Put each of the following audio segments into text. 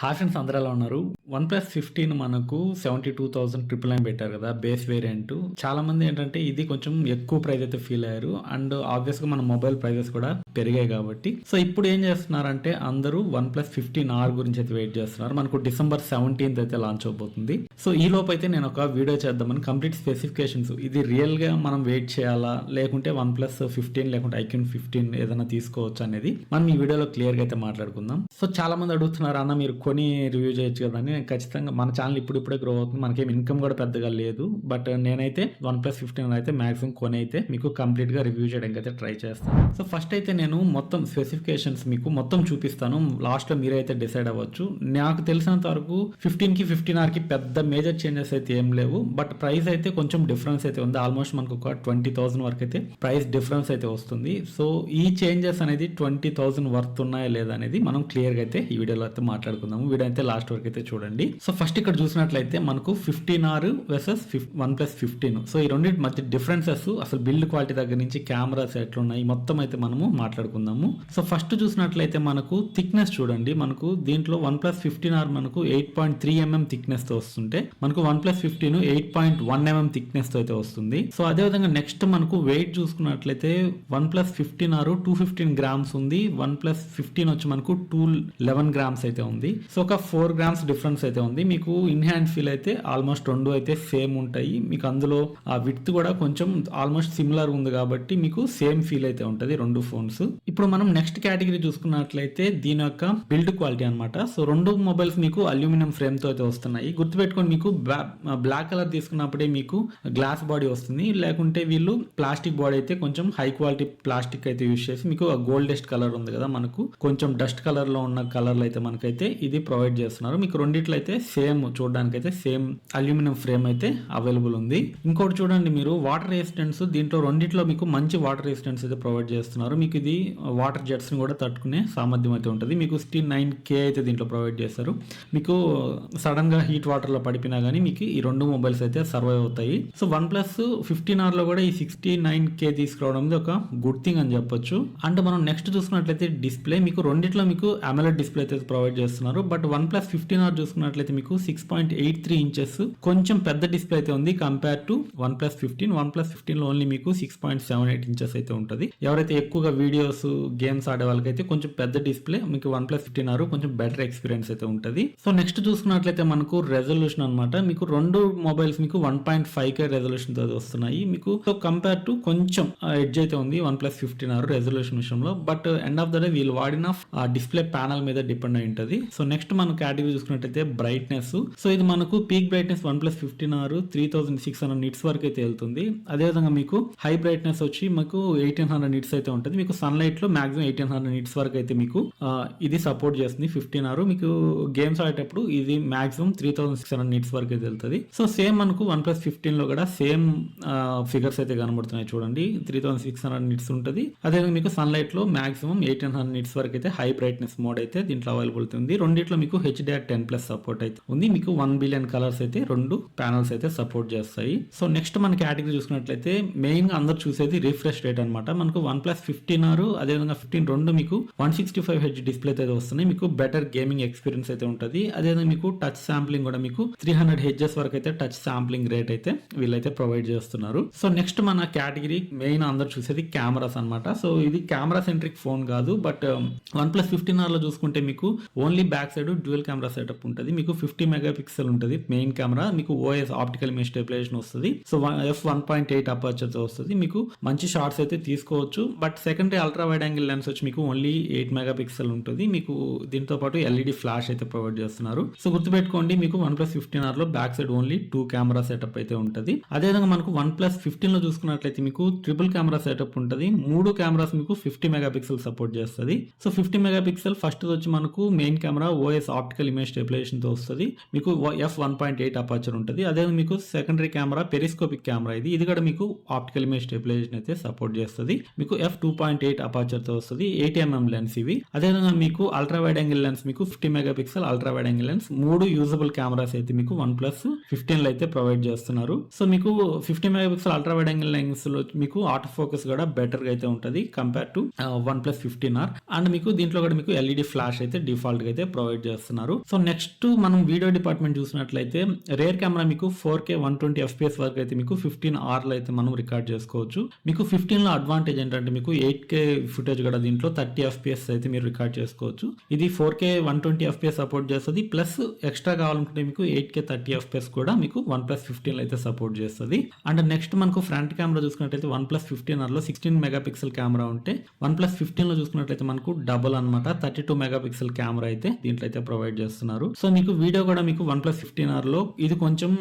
Hi అందరూ ఎలా ఉన్నారు? వన్ ప్లస్ ఫిఫ్టీన్ మనకు seventy two thousand triple nine పెట్టారు కదా బేస్ వేరియంట్. చాలా మంది ఏంటంటే ఇది కొంచెం ఎక్కువ ప్రైస్ అయితే ఫీల్ అయ్యారు. అండ్ ఆబ్వియస్గా మన మొబైల్ ప్రైజెస్ కూడా పెరిగాయి కాబట్టి. సో ఇప్పుడు ఏం చేస్తున్నారంటే అందరూ వన్ ప్లస్ ఫిఫ్టీన్ ఆర్ గురించి అయితే వెయిట్ చేస్తున్నారు. మనకు డిసెంబర్ సెవెంటీన్త్ అయితే లాంచ్ అవబోతుంది. సో ఈ లోపు అయితే నేను ఒక వీడియో చేద్దామని కంప్లీట్ స్పెసిఫికేషన్స్. ఇది రియల్గా మనం వెయిట్ చేయాలా? లేకుంటే వన్ ప్లస్ ఫిఫ్టీన్ లేకుంటే ఐక్యూన్ ఫిఫ్టీన్ ఏదైనా తీసుకోవచ్చు అనేది మనం ఈ వీడియోలో క్లియర్గా అయితే మాట్లాడుకుందాం. సో చాలా మంది అడుగుతున్నారు అన్న మీరు కొని రివ్యూ చేయొచ్చు కదా అని ఖచ్చితంగా మన ఛానల్ ఇప్పుడు ఇప్పుడే గ్రో అవుతుంది. మనకేం ఇన్కమ్ కూడా పెద్దగా లేదు. బట్ నేనైతే వన్ ప్లస్ ఫిఫ్టీన్ అయితే మాక్సిమం కొని అయితే మీకు కంప్లీట్గా రివ్యూ చేయడానికి అయితే ట్రై చేస్తాను. సో ఫస్ట్ అయితే నేను మొత్తం స్పెసిఫికేషన్స్ మీకు మొత్తం చూపిస్తాను. లాస్ట్లో మీరైతే డిసైడ్ అవ్వచ్చు. నాకు తెలిసినంత వరకు ఫిఫ్టీన్కి ఫిఫ్టీన్ ఆర్కి పెద్ద మేజర్ చేంజెస్ అయితే ఏం లేవు. బట్ ప్రైస్ అయితే కొంచెం డిఫరెన్స్ అయితే ఉంది. ఆల్మోస్ట్ మనకు ఒక ట్వంటీ థౌసండ్ వరకు అయితే ప్రైస్ డిఫరెన్స్ అయితే వస్తుంది. సో ఈ చేంజెస్ అనేది ట్వంటీ థౌసండ్ వర్త్ ఉన్నాయా లేదా అనేది మనం క్లియర్గా అయితే ఈ వీడియోలో అయితే మాట్లాడుకుందాం. మాట్లాడుకుందాము వీడియో అయితే లాస్ట్ వరకు అయితే చూడండి. సో ఫస్ట్ ఇక్కడ చూసినట్లయితే మనకు fifteen R versus OnePlus fifteen. So ఈ రెండింటి మధ్య డిఫరెన్సెస్ అసలు బిల్డ్ క్వాలిటీ దగ్గర నుంచి కెమెరాస్ ఎట్లున్నాయి మొత్తం అయితే మనము మాట్లాడుకుందాము. సో ఫస్ట్ చూసినట్లయితే మనకు థిక్నెస్ చూడండి. మనకు దీంట్లో వన్ ప్లస్ ఫిఫ్టీన్ ఆర్ మనకు ఎయిట్ పాయింట్ త్రీ ఎంఎం థిక్నెస్తో వస్తుంటే మనకు OnePlus fifteen eight point one mm థిక్నెస్తో అయితే వస్తుంది. సో అదే విధంగా నెక్స్ట్ మనకు వెయిట్ చూసుకున్నట్లయితే OnePlus fifteen R two fifteen grams ఉంది. వన్ ప్లస్ ఫిఫ్టీన్ వచ్చి మనకు టూ లెవెన్ గ్రామ్స్ అయితే ఉంది. సో ఒక ఫోర్ గ్రామ్స్ డిఫరెన్స్ అయితే ఉంది. మీకు ఇన్ హ్యాండ్ ఫీల్ అయితే ఆల్మోస్ట్ రెండు అయితే సేమ్ ఉంటాయి. మీకు అందులో ఆ విత్ కూడా కొంచెం ఆల్మోస్ట్ సిమిలర్ ఉంది కాబట్టి మీకు సేమ్ ఫీల్ అయితే ఉంటుంది రెండు ఫోన్స్. ఇప్పుడు మనం నెక్స్ట్ కేటగిరీ చూసుకున్నట్లయితే దీని యొక్క బిల్డ్ క్వాలిటీ అన్నమాట. సో రెండు మొబైల్స్ మీకు అల్యూమినియం ఫ్రేమ్తో అయితే వస్తున్నాయి. గుర్తుపెట్టుకోండి మీకు బ్లాక్ కలర్ తీసుకున్నప్పుడే మీకు గ్లాస్ బాడీ వస్తుంది. లేకుంటే వీళ్ళు ప్లాస్టిక్ బాడీ అయితే కొంచెం హై క్వాలిటీ ప్లాస్టిక్ అయితే యూస్ చేసి మీకు గోల్డెస్ట్ కలర్ ఉంది కదా మనకు. కొంచెం డస్ట్ కలర్లో ఉన్న కలర్లు అయితే మనకైతే ఇది ఇది ప్రొవైడ్ చేస్తున్నారు. మీకు రెండిట్లో అయితే సేమ్ చూడడానికి అయితే సేమ్ అల్యూమినియం ఫ్రేమ్ అయితే అవైలబుల్ ఉంది. ఇంకోటి చూడండి మీరు వాటర్ రెసిస్టెన్స్ దీంట్లో రెండిట్లో మీకు మంచి వాటర్ రెసిస్టెన్స్ అయితే ప్రొవైడ్ చేస్తున్నారు. మీకు ఇది వాటర్ జెట్స్ని కూడా తట్టుకునే సామర్థ్యం అయితే ఉంటుంది. మీకు సిక్స్టీ నైన్ కే అయితే దీంట్లో ప్రొవైడ్ చేస్తారు. మీకు సడన్గా హీట్ వాటర్లో పడిపోయినా కానీ మీకు ఈ రెండు మొబైల్స్ అయితే సర్వైవ్ అవుతాయి. సో వన్ ప్లస్ ఫిఫ్టీన్ ఆర్లో కూడా ఈ సిక్స్టీ నైన్ కే తీసుకురావడం ఒక గుడ్ థింగ్ అని చెప్పొచ్చు. అండ్ మనం నెక్స్ట్ చూసుకున్నట్లయితే డిస్ప్లే మీకు రెండిట్లో మీకు అమెలెడ్ డిస్ప్లే అయితే ప్రొవైడ్ చేస్తున్నారు. But one plus fifteen R చూసుకున్నట్లయితే మీకు six point eight three inches. కొంచెం పెద్ద డిస్ప్లే అయితే ఉంది compare to OnePlus fifteen. OnePlus ఫిఫ్టీన్లో ఓన్లీ మీకు six point seven eight inches అయితే ఉంటుంది. ఎవరైతే ఎక్కువగా వీడియోస్ గేమ్స్ ఆడే వాళ్ళకైతే కొంచెం పెద్ద డిస్ప్లే మీకు వన్ ప్లస్ ఫిఫ్టీన్ ఆర్ కొంచెం బెటర్ ఎక్స్పీరియన్స్ అయితే ఉంటుంది. సో నెక్స్ట్ చూసుకున్నట్లయితే మనకు రెజల్యూషన్ అన్నమాట. మీకు రెండు మొబైల్స్ మీకు one point five K resolution వస్తున్నాయి. మీకు సో కంపేర్ టు కొంచెం ఎడ్జ్ అయితే ఉంది one plus fifteen R resolution విషయంలో. But end of the day వీళ్ళు వాడిన డిస్ప్లే ప్యానల్ మీద డిపెండ్ అయి ఉంటుంది. సో నెక్స్ట్ మనం కేటగిరీ చూసుకున్నట్టయితే బ్రైట్నెస్. సో ఇది మనకు peak brightness OnePlus fifteen R three thousand six hundred nits వరకు అయితే వెళ్తుంది. అదేవిధంగా మీకు హై బ్రైట్నెస్ వచ్చి మీకు ఎయిటీన్ హండ్రెడ్ నిట్స్ అయితే ఉంటుంది. మీకు సన్ లైట్లో మాక్సిమం ఎయిటీన్ హండ్రెడ్ నిట్స్ వరకు అయితే మీకు ఇది సపోర్ట్ చేస్తుంది ఫిఫ్టీన్ ఆర్. మీకు గేమ్స్ ఆడేటప్పుడు ఇది maximum three thousand six hundred nits వరకు అయితే వెళ్తుంది. సో సేమ్ మనకు వన్ ప్లస్ ఫిఫ్టీన్లో కూడా సేమ్ ఫిగర్స్ అయితే కనబడుతున్నాయి చూడండి. Three thousand six hundred nits ఉంటుంది. అదేవిధంగా మీకు సన్ లైట్లో మాక్సిమం ఎయిటీన్ హండ్రెడ్ నిట్స్ వరకు అయితే హై బ్రైట్నెస్ మోడ్ అయితే దీంట్లో అవైలబుల్ ఉంది. రెండు రెండిట్లో మీకు హెచ్డిఆర్ టెన్ ప్లస్ సపోర్ట్ అయితే ఉంది. మీకు వన్ బిలియన్ కలర్స్ అయితే రెండు ప్యానల్స్ అయితే సపోర్ట్ చేస్తాయి. సో నెక్స్ట్ మన కేటగిరీ చూసుకున్నట్లయితే మెయిన్గా అందరు చూసేది రిఫ్రెష్ రేట్ అనమాట మనకు వన్ ప్లస్ ఫిఫ్టీన్ ఆరు అదేవిధంగా ఫిఫ్టీన్ రెండు మీకు one sixty five H display అయితే వస్తున్నాయి. మీకు బెటర్ గేమింగ్ ఎక్స్పీరియన్స్ అయితే ఉంటుంది. అదేవిధంగా మీకు టచ్ శాంప్లింగ్ కూడా మీకు త్రీ హండ్రెడ్ హెచ్ఎస్ వరకు అయితే టచ్ శాంప్లింగ్ రేట్ అయితే వీళ్ళైతే ప్రొవైడ్ చేస్తున్నారు. సో నెక్స్ట్ మన కేటగిరీ మెయిన్ అందరు చూసేది కెమెరాస్ అన్నమాట. సో ఇది కెమెరా సెంట్రిక్ ఫోన్ కాదు. బట్ వన్ ప్లస్ ఫిఫ్టీన్ ఆర్లో చూసుకుంటే మీకు only back side dual camera setup ఉంటుంది. మీకు ఫిఫ్టీ మెగా పిక్సెల్ ఉంటుంది. మెయిన్ కెమెరా మీకు ఓఎస్ ఆప్టికల్ ఇమేజ్ స్టెబిలైజేషన్ వస్తుంది. So F one point eight అపర్చర్తో వస్తుంది. మీకు మంచి షార్ట్స్ అయితే తీసుకోవచ్చు. But secondary ultra wide angle lens వచ్చి మీకు ఓన్లీ ఎయిట్ మెగా పిక్సెల్ ఉంటుంది. మీకు దీంతో పాటు ఎల్ఈడి ఫ్లాష్ అయితే ప్రొవైడ్ చేస్తున్నారు. సో గుర్తుపెట్టుకోండి మీకు one plus fifteen ఆర్లో back side only two camera setup అయితే ఉంటుంది. అదేవిధంగా మనకు వన్ ప్లస్ ఫిఫ్టీన్లో చూసుకున్నట్లయితే మీకు ట్రిపుల్ కెమెరా సెటప్ ఉంటుంది. మూడు కెమెరాస్ మీకు ఫిఫ్టీ మెగా పిక్సెల్ సపోర్ట్ చేస్తుంది. So fifty mega pixel first వచ్చి మనకు main camera OS optical image స్టెబిలైజేషన్తో వస్తుంది. మీకు F one point eight aperture ఉంటుంది. అదే మీకు సెకండరీ కెమెరా పెరిస్కోపిక్ కెమెరా ఇది. ఇది కూడా మీకు ఆప్టికల్ ఇమేజ్ స్టెబిలైజేషన్ అయితే సపోర్ట్ చేస్తుంది. మీకు ఎఫ్ టూ పాయింట్ ఎయిట్ అపాచర్తో వస్తుంది. ఎయిట్ ఎంఎం లెన్స్ ఇవి. అదేవిధంగా మీకు అల్ట్రా వైడ్ యాంగిల్ లెన్స్ మీకు fifty mega pixel ultra wide angle lens మూడు యూజబుల్ కెమెరాస్ అయితే మీకు వన్ ప్లస్ ఫిఫ్టీన్లో అయితే ప్రొవైడ్ చేస్తున్నారు. సో మీకు fifty megapixel ultra wide angle లెన్స్లో మీకు ఆటో ఫోకస్ కూడా బెటర్గా అయితే ఉంటుంది compare to OnePlus fifteen R and మీకు దీంట్లో కూడా మీకు ఎల్ఈడి ఫ్లాష్ అయితే డిఫాల్ట్గా అయితే ప్రొవైడ్ ప్రొవైడ్ చేస్తున్నారు. సో నెక్స్ట్ మనం వీడియో డిపార్ట్మెంట్ చూసినట్లయితే రేర్ కెమెరా మీకు four K one twenty FPS వరకు అయితే మీకు ఫిఫ్టీన్ ఆర్లో అయితే మనం రికార్డ్ చేసుకోవచ్చు. మీకు ఫిఫ్టీన్లో అడ్వాంటేజ్ ఏంటంటే మీకు ఎయిట్ కే ఫుటేజ్ కూడా దీంట్లో థర్టీ ఎఫ్పిఎస్ అయితే మీరు రికార్డ్ చేసుకోవచ్చు. ఇది four K one twenty FPS support చేస్తుంది ప్లస్ ఎక్స్ట్రా కావాలనుకుంటే మీకు ఎయిట్ కే థర్టీ ఎఫ్పిఎస్ కూడా మీకు వన్ ప్లస్ ఫిఫ్టీన్ అయితే సపోర్ట్ చేస్తుంది. అండ్ నెక్స్ట్ మనకు ఫ్రంట్ కెమెరా చూసుకున్నట్లయితే వన్ ప్లస్ ఫిఫ్టీన్లో సిక్స్టీన్ మెగా పిక్సెల్ కెమెరా ఉంటే వన్ ప్లస్ ఫిఫ్టీన్లో చూసుకున్నట్లయితే మనకు డబుల్ అనమాట thirty two megapixel camera అయితే దీంట్లో అయితే ప్రొవైడ్ చేస్తున్నారు. సో మీకు వీడియో కూడా మీకు వన్ ప్లస్ ఫిఫ్టీన్ ఆర్లో ఇది కొంచెం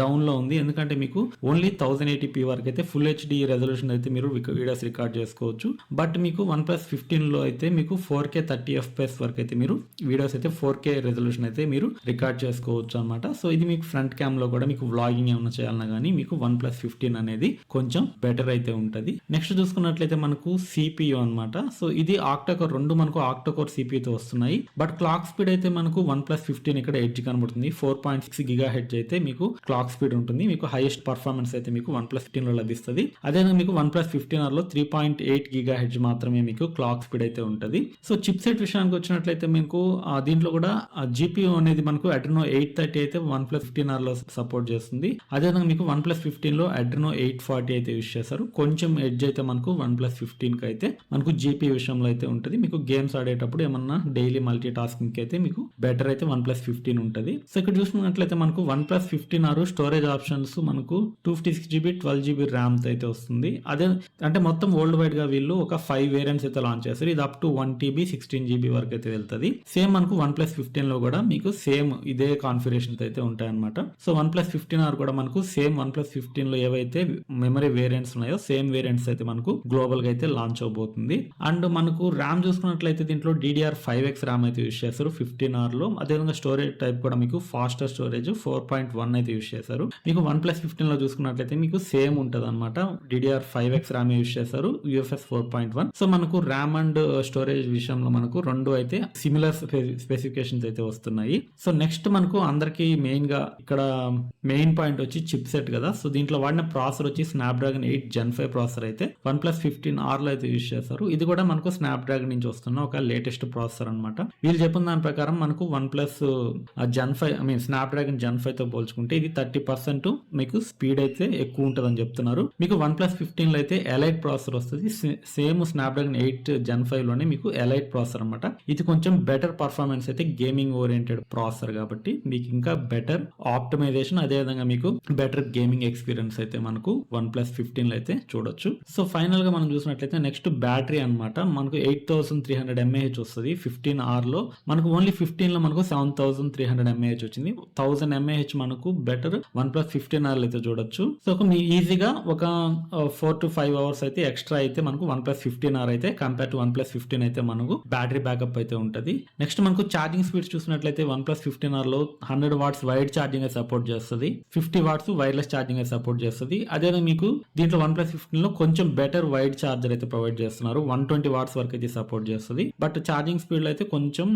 డౌన్లో ఉంది. ఎందుకంటే మీకు ఓన్లీ థౌసండ్ ఎయిటీ పీ వరకు అయితే ఫుల్ హెచ్డి రెజల్యూషన్ అయితే మీరు వీడియోస్ రికార్డ్ చేసుకోవచ్చు. బట్ మీకు వన్ ప్లస్ ఫిఫ్టీన్లో అయితే మీకు ఫోర్ కే థర్టీ ఎఫ్పిఎస్ వరకు అయితే మీరు వీడియోస్ అయితే ఫోర్ కే రెజల్యూషన్ అయితే మీరు రికార్డ్ చేసుకోవచ్చు అనమాట సో ఇది మీకు ఫ్రంట్ క్యామ్లో కూడా మీకు వ్లాగింగ్ ఏమైనా చేయాలన్నా కానీ మీకు వన్ ప్లస్ ఫిఫ్టీన్ అనేది కొంచెం బెటర్ అయితే ఉంటుంది. నెక్స్ట్ చూసుకున్నట్లయితే మనకు సిపియు అన్నమాట. సో ఇది ఆక్టోకోర్ రెండు మనకు ఆక్టోకోర్ సిపియుతో వస్తున్నాయి. బట్ క్లాక్ స్పీడ్ అయితే మనకు వన్ ప్లస్ ఫిఫ్టీన్ ఇక్కడ ఎడ్జ్ కనబడుతుంది. Four point six gigahertz అయితే మీకు క్లాక్ స్పీడ్ ఉంటుంది. మీకు హైయెస్ట్ పర్ఫార్మెన్స్ అయితే మీకు వన్ ప్లస్ ఫిఫ్టీన్లో లభిస్తుంది. అదే మీకు వన్ ప్లస్ ఫిఫ్టీన్ ఆర్లో three point eight gigahertz మాత్రమే మీకు క్లాక్ స్పీడ్ అయితే ఉంటుంది. సో చిప్ సెట్ విషయానికి వచ్చినట్లయితే మీకు దీంట్లో కూడా జీపీయూ అనేది మనకు అడ్రినో ఎయిట్ థర్టీ అయితే వన్ ప్లస్ ఫిఫ్టీన్ ఆర్లో సపోర్ట్ చేస్తుంది. అదేవిధంగా మీకు వన్ ప్లస్ ఫిఫ్టీన్లో అడ్రినో ఎయిట్ ఫార్టీ అయితే యూస్ చేస్తారు. కొంచెం ఎడ్జ్ అయితే మనకు వన్ ప్లస్ ఫిఫ్టీన్కి అయితే మనకు జీపీ విషయంలో అయితే ఉంటుంది. మీకు గేమ్స్ ఆడేటప్పుడు ఏమన్నా డైలీ మల్టీ టాస్కింగ్ అయితే అయితే మీకు బెటర్ అయితే వన్ ప్లస్ ఫిఫ్టీన్ ఉంటుంది. సో ఇక్కడ చూసుకున్నట్లయితే మనకు వన్ ప్లస్ ఫిఫ్టీన్ ఆరు స్టోరేజ్ ఆప్షన్స్ మనకు two fifty six GB twelve GB RAM అయితే వస్తుంది. అదే అంటే మొత్తం వరల్డ్ వైడ్గా వీళ్ళు ఒక ఫైవ్ వేరియంట్స్ అయితే లాంచ్ చేస్తారు. ఇది up to one TB sixteen GB వరకు అయితే వెళ్తుంది. సేమ్ మనకు వన్ ప్లస్ ఫిఫ్టీన్లో కూడా మీకు సేమ్ ఇదే కాన్ఫిగరేషన్ అయితే ఉంటాయన్నమాట. So one plus fifteen R కూడా మనకు సేమ్ వన్ ప్లస్ ఫిఫ్టీన్లో ఏవైతే మెమరీ వేరియంట్స్ ఉన్నాయో సేమ్ వేరియంట్స్ అయితే మనకు గ్లోబల్గా అయితే లాంచ్ అవబోతుంది. అండ్ మనకు ర్యామ్ చూసుకున్నట్లయితే దీంట్లో డిడిఆర్ ఫైవ్ ఎక్స్ ర్యామ్ అయితే యూస్ చేస్తారు. ఫిఫ్టీన్ ఆర్లో. అదేవిధంగా స్టోరేజ్ టైప్ కూడా మీకు faster storage four point one అయితే యూస్ చేశారు. మీకు వన్ ప్లస్ ఫిఫ్టీన్లో చూసుకున్నట్లయితే మీకు సేమ్ ఉంటుంది అనమాట DDR five X RAM use చేశారు. UFS four point one so మనకు ర్యామ్ అండ్ uh, స్టోరేజ్ విషయంలో మనకు రెండు అయితే సిమిలర్ స్పెసిఫికేషన్స్ అయితే వస్తున్నాయి. సో నెక్స్ట్ మనకు అందరికి మెయిన్గా ఇక్కడ మెయిన్ పాయింట్ వచ్చి చిప్ సెట్ కదా. సో దీంట్లో వాడిన ప్రాసెసర్ వచ్చి Snapdragon eight gen five processor అయితే వన్ ప్లస్ ఫిఫ్టీన్ ఆర్లో అయితే యూస్ చేస్తారు ఇది కూడా మనకు స్నాప్ డ్రాగన్ నుంచి వస్తున్న ఒక లేటెస్ట్ ప్రాసెసర్ అనమాట వీళ్ళు చెప్పిన దాని ప్రకారం మనకు OnePlus gen five I mean Snapdragon gen ఫైవ్తో పోల్చుకుంటే ఇది థర్టీ పర్సెంట్ మీకు స్పీడ్ అయితే ఎక్కువ ఉంటుందని చెప్తున్నారు. మీకు వన్ ప్లస్ ఫిఫ్టీన్లో అయితే ఎలైట్ ప్రాసెసర్ వస్తుంది. Same Snapdragon eight gen ఫైవ్లోనే మీకు ఎలైట్ ప్రాసెసర్ అనమాట ఇది కొంచెం బెటర్ పర్ఫార్మెన్స్ అయితే గేమింగ్ ఓరియంటెడ్ ప్రాసెసర్ కాబట్టి మీకు ఇంకా బెటర్ ఆప్టమైజేషన్ అదే విధంగా మీకు బెటర్ గేమింగ్ ఎక్స్పీరియన్స్ అయితే మనకు వన్ ప్లస్ ఫిఫ్టీన్లో అయితే చూడొచ్చు. సో ఫైనల్గా మనం చూసినట్లయితే నెక్స్ట్ బ్యాటరీ అన్నమాట. మనకు eight thousand three hundred mAh వస్తుంది. ఫిఫ్టీన్ ఆర్లో మనకు ఓన్లీ ఫిఫ్టీన్లో మనకు seven thousand three hundred mAh వచ్చింది. థౌసండ్ ఎంఏహెచ్ మనకు better one plus fifteen R అయితే చూడొచ్చు. సో ఒక మీ ఈజీగా ఒక ఫోర్ టు ఫైవ్ అవర్స్ అయితే ఎక్స్ట్రా అయితే మనకు వన్ ప్లస్ ఫిఫ్టీన్ ఆర్ అయితే compare to one plus fifteen అయితే మనకు బ్యాటరీ బ్యాకప్ అయితే ఉంటుంది. నెక్స్ట్ మనకు ఛార్జింగ్ స్పీడ్స్ చూసినట్లయితే one plus fifteen ఆర్లో hundred watts wired charging support చేస్తుంది. Fifty watts wireless charging support చేస్తుంది. అదే మీకు దీంట్లో వన్ ప్లస్ ఫిఫ్టీన్లో కొంచెం బెటర్ వైడ్ ఛార్జర్ అయితే ప్రొవైడ్ చేస్తున్నారు. వన్ ట్వంటీ వాట్స్ వరకు అయితే సపోర్ట్ చేస్తుంది. బట్ ఛార్జింగ్ స్పీడ్ అయితే కొంచెం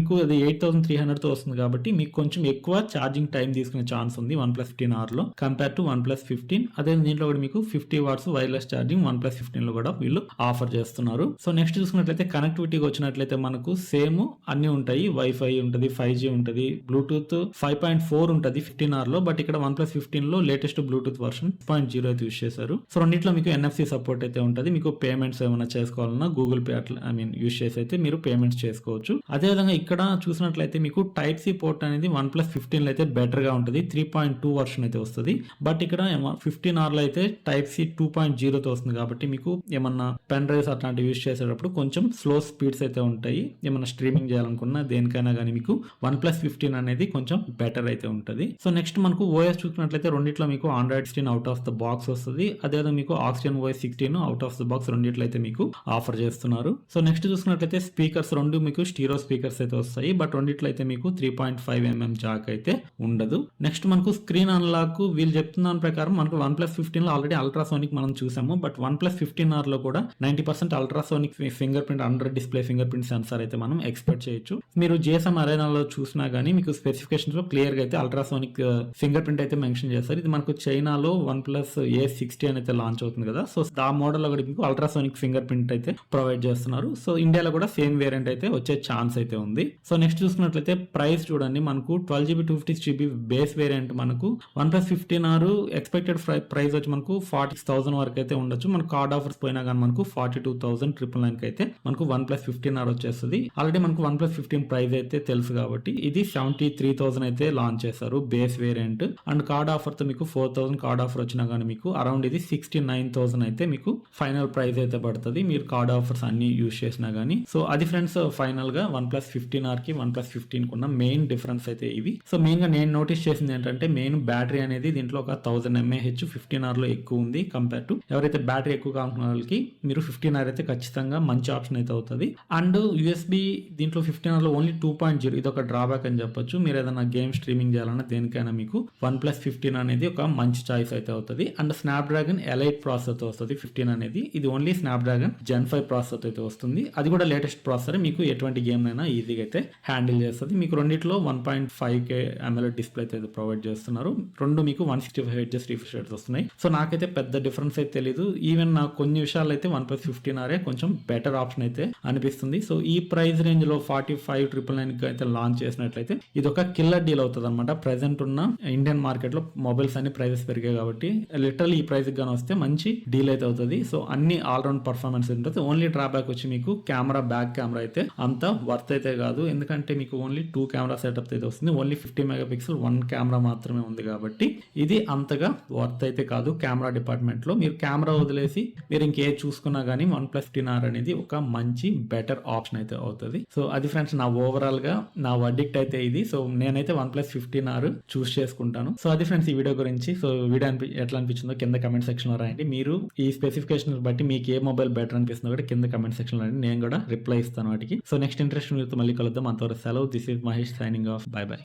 మీకు అది ఎయిట్ థౌసండ్ త్రీ హండ్రెడ్తో వస్తుంది కాబట్టి మీకు కొంచెం ఎక్కువ ఛార్జింగ్ టైం తీసుకునే ఛాన్స్ ఉంది వన్ ప్లస్ ఫిఫ్టీన్ ఆర్లో compare to one plus fifteen. అదే దీంట్లో కూడా మీకు fifty watts wireless charging OnePlus ఫిఫ్టీన్లో కూడా వీళ్ళు ఆఫర్ చేస్తున్నారు. సో నెక్స్ట్ చూసుకున్నట్లయితే కనెక్టివిటీకి వచ్చినట్లయితే మనకు సేమ్ అన్ని ఉంటాయి. వైఫై ఉంటుంది ఫైవ్ జీ ఉంటుంది బ్లూటూత్ ఫైవ్ పాయింట్ ఫోర్ ఉంటుంది ఫిఫ్టీన్ ఆర్లో బట్ ఇక్కడ వన్ ప్లస్ ఫిఫ్టీన్లో latest Bluetooth version point zero అయితే యూస్ చేశారు. సో రెండింటిలో మీకు ఎన్ఎఫ్సి సపోర్ట్ అయితే ఉంటుంది. మీకు పేమెంట్స్ ఏమైనా చేసుకోవాలన్నా గూగుల్ పే అట్లా ఐ మీన్ యూస్ చేసి అయితే మీరు పేమెంట్స్ చేసుకోవచ్చు. అదేవిధంగా ఇక్కడ ఇక్కడ చూసినట్లయితే మీకు టైప్ సి పోర్ట్ అనేది వన్ ప్లస్ ఫిఫ్టీన్లో అయితే బెటర్గా ఉంటుంది. త్రీ పాయింట్ టూ వర్షన్ అయితే వస్తుంది. బట్ ఇక్కడ ఫిఫ్టీన్ ఆర్లో అయితే టైప్ సి టూ పాయింట్ జీరోతో వస్తుంది కాబట్టి మీకు ఏమన్నా పెన్ డ్రైవ్స్ అట్లాంటివి యూస్ చేసేటప్పుడు కొంచెం స్లో స్పీడ్స్ అయితే ఉంటాయి. ఏమన్నా స్ట్రీమింగ్ చేయాలనుకున్నా దేనికైనా కానీ మీకు వన్ ప్లస్ ఫిఫ్టీన్ అనేది కొంచెం బెటర్ అయితే ఉంటుంది. సో నెక్స్ట్ మనకు ఓఎస్ చూసుకున్నట్లయితే రెండిట్లో మీకు Android screen out of the box వస్తుంది. అదేవిధంగా మీకు Oxygen OS sixteen out of the box రెండిట్లో అయితే మీకు ఆఫర్ చేస్తున్నారు. సో నెక్స్ట్ చూసుకున్నట్లయితే స్పీకర్స్ రెండు మీకు స్టీరో స్పీకర్స్ అయితే వస్తాయి బట్ రెండిట్లో అయితే మీకు three point five mm jack అయితే ఉండదు. నెక్స్ట్ మనకు స్క్రీన్ అన్లాక్ వీళ్ళు చెప్తున్న దాని ప్రకారం మనకు వన్ ప్లస్ ఫిఫ్టీన్లో ఆల్రెడీ అల్ట్రాసోనిక్ మనం చూసాము బట్ వన్ ప్లస్ ఫిఫ్టీన్ ఆర్లో కూడా ninety percent ultrasonic fingerprint under display fingerprint sensor అయితే మనం ఎక్స్పెక్ట్ చేయొచ్చు. మీరు జిఎస్ఎం అరేనాలో చూసినా కానీ మీకు స్పెసిఫికేషన్స్లో క్లియర్గా అయితే అల్ట్రాసోనిక్ ఫింగర్ ప్రింట్ అయితే మెన్షన్ చేస్తారు. ఇది మనకు చైనాలో వన్ ప్లస్ ఏ సిక్స్టీ అని అయితే లాంచ్ అవుతుంది కదా సో ఆ మోడల్లో కూడా మీకు అల్ట్రాసోనిక్ ఫింగర్ ప్రింట్ అయితే ప్రొవైడ్ చేస్తున్నారు. సో ఇండియాలో కూడా సేమ్ వేరియంట్ అయితే వచ్చే ఛాన్స్ అయితే ఉంది. సో నెక్స్ట్ చూసుకున్నట్లయితే ప్రైస్ చూడండి. మనకు twelve GB two fifty GB base variant మనకు. OnePlus fifteen R expected price వచ్చి మనకు ఫార్టీ థౌసండ్ వరకు అయితే ఉండొచ్చు. మన కార్డ్ ఆఫర్స్ పోయినా కానీ మనకు forty two thousand triple nine అయితే మనకు వన్ ప్లస్ ఫిఫ్టీన్ ఆర్ వచ్చేస్తుంది. ఆల్రెడీ మనకు వన్ ప్లస్ ఫిఫ్టీన్ ప్రైస్ అయితే తెలుసు కాబట్టి ఇది సెవెంటీ త్రీ థౌసండ్ అయితే లాంచ్ చేస్తారు బేస్ వేరియంట్ అండ్ కార్డ్ ఆఫర్తో మీకు ఫోర్ థౌసండ్ కార్డ్ ఆఫర్ వచ్చినా కానీ మీకు అరౌండ్ ఇది సిక్స్టీ నైన్ థౌసండ్ అయితే మీకు ఫైనల్ ప్రైస్ అయితే పడుతుంది. మీరు కార్డ్ ఆఫర్స్ అన్ని యూస్ చేసినా కానీ సో అది ఫ్రెండ్స్ ఫైనల్గా వన్ ప్లస్ ఫిఫ్టీన్ ఆర్కి వన్ ప్లస్ ఫిఫ్టీన్ ఉన్న మెయిన్ డిఫరెన్స్ అయితే ఇవి. సో మెయిన్గా నేను నోటీస్ చేసింది ఏంటంటే మెయిన్ బ్యాటరీ అనేది దీంట్లో ఒక థౌసండ్ ఎంఏహెచ్ ఫిఫ్టీన్ ఆర్లో ఎక్కువ ఉంది కంపేర్ టు ఎవరైతే బ్యాటరీ ఎక్కువ కావాలనుకున్న వాళ్ళకి మీరు ఫిఫ్టీన్ ఆర్ అయితే ఖచ్చితంగా మంచి ఆప్షన్ అయితే అవుతుంది. అండ్ యూఎస్బి దీంట్లో ఫిఫ్టీన్ ఆర్లో ఓన్లీ టూ పాయింట్ జీరో ఇది ఒక డ్రాబ్యాక్ అని చెప్పొచ్చు. మీరు ఏదైనా గేమ్ స్ట్రీమింగ్ చేయాలన్నా దేనికైనా మీకు వన్ ప్లస్ ఫిఫ్టీన్ అనేది ఒక మంచి చాయిస్ అయితే అవుతుంది. అండ్ స్నాప్ డ్రాగన్ ఎలైట్ ప్రాసెసర్తో వస్తుంది ఫిఫ్టీన్ అనేది. ఇది only Snapdragon gen five processor అయితే వస్తుంది. అది కూడా లేటెస్ట్ ప్రాసెసర్ మీకు ఎటువంటి గేమ్ అయినా ఈజీగా అయితే హ్యాండిల్ చేస్తుంది. మీకు రెండిట్లో one point five K ML display అయితే ప్రొవైడ్ చేస్తున్నారు. రెండు మీకు one sixty five hertz refresh rates వస్తున్నాయి. సో నాకైతే పెద్ద డిఫరెన్స్ అయితే తెలియదు ఈవెన్ నాకు కొన్ని విషయాలు అయితే వన్ ప్లస్ ఫిఫ్టీన్ ఆరే కొంచెం బెటర్ ఆప్షన్ అయితే అనిపిస్తుంది. సో ఈ ప్రైస్ రేంజ్లో ఫార్టీ ఫైవ్ ట్రిపుల్ నైన్కి అయితే లాంచ్ చేసినట్లయితే ఇది ఒక కిల్లర్ డీల్ అవుతుంది అనమాట ప్రెసెంట్ ఉన్న ఇండియన్ మార్కెట్లో మొబైల్స్ అన్ని ప్రైజెస్ పెరిగాయి కాబట్టి లిటరల్ ఈ ప్రైస్ గానీ వస్తే మంచి డీల్ అయితే అవుతుంది. సో అన్ని ఆల్రౌండ్ పర్ఫార్మెన్స్ ఉంటుంది. ఓన్లీ డ్రాబ్యాక్ వచ్చి మీకు కెమెరా బ్యాక్ కెమెరా అయితే అంత వర్త్ అయితే కాదు. ఎందుకంటే మీకు ఓన్లీ టూ కెమెరా సెటప్ అయితే వస్తుంది. Only fifty megapixel one camera మాత్రమే ఉంది కాబట్టి ఇది అంతగా వర్త్ అయితే కాదు. కెమెరా డిపార్ట్మెంట్లో మీరు కెమెరా వదిలేసి మీరు ఇంకే చూసుకున్నా కానీ వన్ ప్లస్ ఫిఫ్టీన్ ఆర్ అనేది ఒక మంచి బెటర్ ఆప్షన్ అయితే అవుతుంది. సో అది ఫ్రెండ్స్ నా ఓవరాల్గా నా అడిక్ట్ అయితే ఇది. సో నేనైతే one plus fifteen R choose చేసుకుంటాను. సో అది ఫ్రెండ్స్ ఈ వీడియో గురించి సో వీడియో అనిపి ఎట్లా అనిపించిందో కింద కమెంట్ సెక్షన్లో రాయండి. మీరు ఈ స్పెసిఫికేషన్ బట్టి మీకు ఏ మొబైల్ బెటర్ అనిపిస్తుందో కూడా కింద కమెంట్ సెక్షన్లో రాయండి. నేను కూడా రిప్లై ఇస్తాను వాటికి. సో నెక్స్ట్ ఇంట్రెస్ట్ మళ్ళీ కలుద్దాం అంతవరకు సెలవు this is Mahesh signing off bye bye